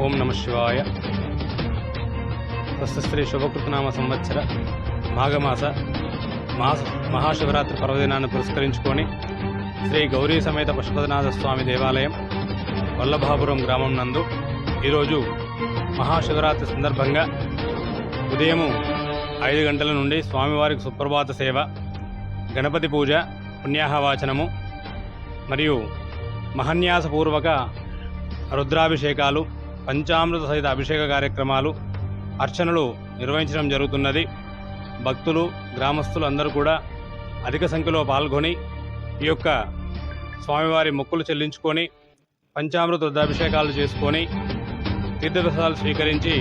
ఓం నమ శివాయ. స్వస్తి శుభకృతనామ సంవత్సర మాఘమాస మాస మహాశివరాత్రి పర్వదినాన్ని పురస్కరించుకొని శ్రీ గౌరీ సమేత పశుపతినాథ స్వామి దేవాలయం వల్లభాపురం గ్రామం నందు ఈరోజు మహాశివరాత్రి సందర్భంగా ఉదయం ఐదు గంటల నుండి స్వామివారికి సుప్రభాత సేవ గణపతి పూజ పుణ్యాహవాచనము మరియు మహన్యాసపూర్వక రుద్రాభిషేకాలు పంచామృత సహిత అభిషేక కార్యక్రమాలు అర్చనలు నిర్వహించడం జరుగుతున్నది. భక్తులు గ్రామస్తులు అందరూ కూడా అధిక సంఖ్యలో పాల్గొని ఈ యొక్క స్వామివారి మొక్కులు చెల్లించుకొని పంచామృత రుద్రాభిషేకాలు చేసుకొని తీర్థప్రసాదాలు స్వీకరించి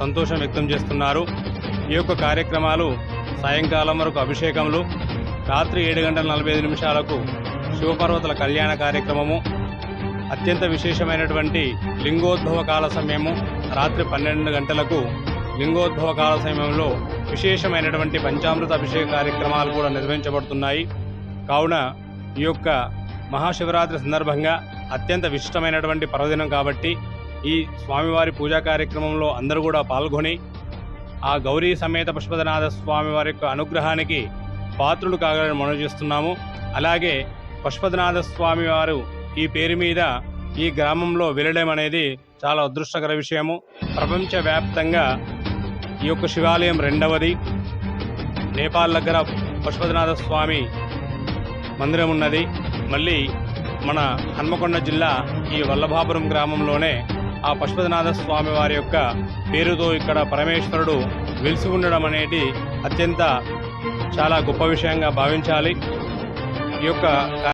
సంతోషం వ్యక్తం చేస్తున్నారు. ఈ యొక్క కార్యక్రమాలు సాయంకాలం వరకు అభిషేకములు రాత్రి ఏడు గంటల నలభై ఐదు నిమిషాలకు శివపార్వతుల కళ్యాణ కార్యక్రమము అత్యంత విశేషమైనటువంటి లింగోద్భవ కాల సమయము రాత్రి పన్నెండు గంటలకు లింగోద్భవ కాల సమయంలో విశేషమైనటువంటి పంచామృత అభిషేక కార్యక్రమాలు కూడా నిర్వహించబడుతున్నాయి. కావున ఈ యొక్క మహాశివరాత్రి సందర్భంగా అత్యంత విశిష్టమైనటువంటి పర్వదినం కాబట్టి ఈ స్వామివారి పూజా కార్యక్రమంలో అందరూ కూడా పాల్గొని ఆ గౌరీ సమేత పుష్పదనాథ స్వామి వారి యొక్క అనుగ్రహానికి పాత్రులు కాగలని మనవి చేస్తున్నాము. అలాగే పశుపతినాథ స్వామి వారు ఈ పేరు మీద ఈ గ్రామంలో వెళ్ళడం అనేది చాలా అదృష్టకర విషయము. ప్రపంచవ్యాప్తంగా ఈ యొక్క శివాలయం రెండవది. నేపాల్ దగ్గర పశుపతినాథ స్వామి మందిరం ఉన్నది. మళ్ళీ మన హన్మకొండ జిల్లా ఈ వల్లభాపురం గ్రామంలోనే ఆ పశుపతినాథ స్వామి వారి యొక్క పేరుతో ఇక్కడ పరమేశ్వరుడు వెలిసి ఉండడం అనేది అత్యంత చాలా గొప్ప విషయంగా భావించాలి. ఈ యొక్క